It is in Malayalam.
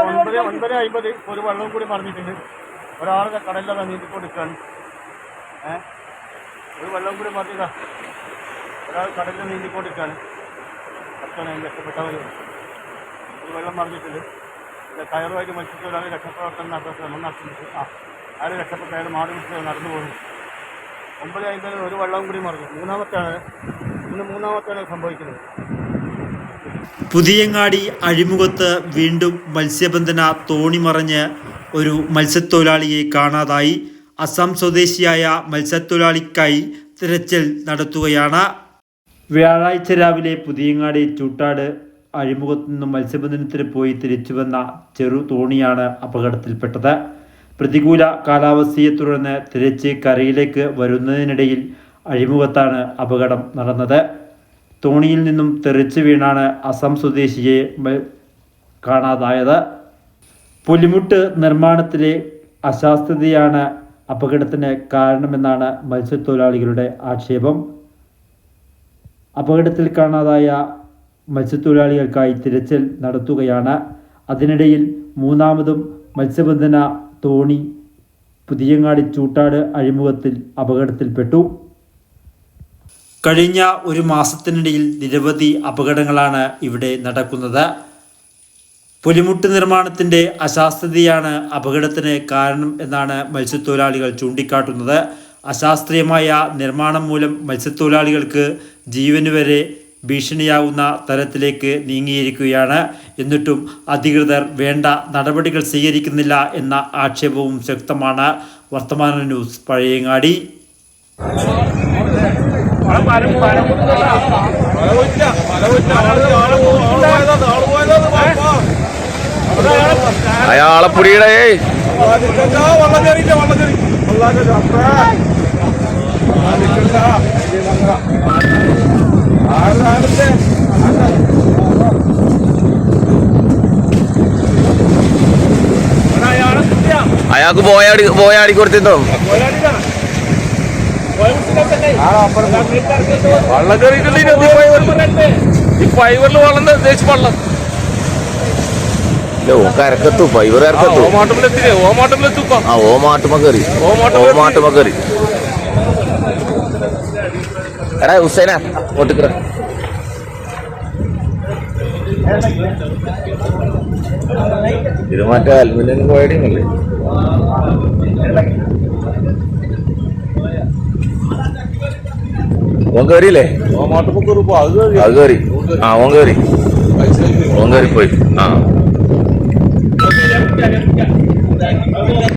ഒൻപത് ഒൻപത് അമ്പത് ഒരു വെള്ളം കൂടി മറിഞ്ഞിട്ടുണ്ട്. ഒരാളെ നീന്തി കൊടുക്കാണ് ഏ? ഒരു വെള്ളം കൂടി മറിഞ്ഞതാ. ഒരാൾ കടലിൽ നീന്തിക്കൊടുക്കാണ് അച്ഛനെ രക്ഷപ്പെട്ടവര്. ഒരു വെള്ളം മറിഞ്ഞിട്ടുണ്ട്. കയറുമായിട്ട് കയറുമായിട്ട് ഒരാൾ രക്ഷപ്രവർത്തനം നടത്താൻ ശ്രമം നടത്തുന്നുണ്ട്. ആ ആര് രക്ഷപ്പെട്ട അയാൾ മാറി വിട്ട് നടന്നു പോകുന്നു. ഒമ്പത് അമ്പതിൽ ഒരു വെള്ളം കൂടി മറിഞ്ഞു. മൂന്നാമത്തെയാണ്. ഇന്ന് മൂന്നാമത്തെയാണ് സംഭവിക്കുന്നത്. പുതിയങ്ങാടി അഴിമുഖത്ത് വീണ്ടും മത്സ്യബന്ധന തോണി മറിഞ്ഞ് ഒരു മത്സ്യത്തൊഴിലാളിയെ കാണാതായി. അസം സ്വദേശിയായ മത്സ്യത്തൊഴിലാളിക്കായി തിരച്ചിൽ നടത്തുകയാണ്. വ്യാഴാഴ്ച രാവിലെ പുതിയങ്ങാടി ചൂട്ടാട് അഴിമുഖത്ത് നിന്നും മത്സ്യബന്ധനത്തിന് പോയി തിരിച്ചു വന്ന ചെറു തോണിയാണ് അപകടത്തിൽപ്പെട്ടത്. പ്രതികൂല കാലാവസ്ഥയെ തുടർന്ന് തിരിച്ച് കരയിലേക്ക് വരുന്നതിനിടയിൽ അഴിമുഖത്താണ് അപകടം നടന്നത്. തോണിയിൽ നിന്നും തെറിച്ച് വീണാണ് അസം സ്വദേശിയെ കാണാതായത്. പുലിമുട്ട് നിർമ്മാണത്തിലെ അശാസ്ത്രതയാണ് അപകടത്തിന് കാരണമെന്നാണ് മത്സ്യത്തൊഴിലാളികളുടെ ആക്ഷേപം. അപകടത്തിൽ കാണാതായ മത്സ്യത്തൊഴിലാളികൾക്കായി തിരച്ചിൽ നടത്തുകയാണ്. അതിനിടയിൽ മൂന്നാമതും മത്സ്യബന്ധന തോണി പുതിയങ്ങാടി ചൂട്ടാട് അഴിമുഖത്തിൽ അപകടത്തിൽപ്പെട്ടു. കഴിഞ്ഞ ഒരു മാസത്തിനിടയിൽ നിരവധി അപകടങ്ങളാണ് ഇവിടെ നടക്കുന്നത്. പുലിമുട്ട് നിർമ്മാണത്തിന്റെ അശാസ്ത്രതയാണ് അപകടത്തിന് കാരണം എന്നാണ് മത്സ്യത്തൊഴിലാളികൾ ചൂണ്ടിക്കാട്ടുന്നത്. അശാസ്ത്രീയമായ നിർമ്മാണം മൂലം മത്സ്യത്തൊഴിലാളികൾക്ക് ജീവന് വരെ ഭീഷണിയാവുന്ന തരത്തിലേക്ക് നീങ്ങിയിരിക്കുകയാണ്. എന്നിട്ടും അധികൃതർ വേണ്ട നടപടികൾ സ്വീകരിക്കുന്നില്ല എന്ന ആക്ഷേപവും ശക്തമാണ്. വർത്തമാന ന്യൂസ് പഴയങ്ങാടി. അയാളെ പുടിയുടെ അയാൾക്ക് പോയാടി പോയാടി കൊടുത്തിട്ടോ വള്ളം കയറിയിട്ടില്ല ഈ ഫൈവറിൽ വള്ളം തേച്ച് വള്ളം കരക്കത്തു ഫൈവർ കരക്കത്തു ആ ഓമാട്ടുമ കയറി. ഓമാട്ടുമ കയറി എടാ ഹുസൈന ഒട്ടുക്കറ ഇത് മറ്റേ അലുമിനിയം പോയടിയും അല്ലേ? ഓൻ കയറിയില്ലേ അത് ആ ഓൻ കയറി പോയി ആ.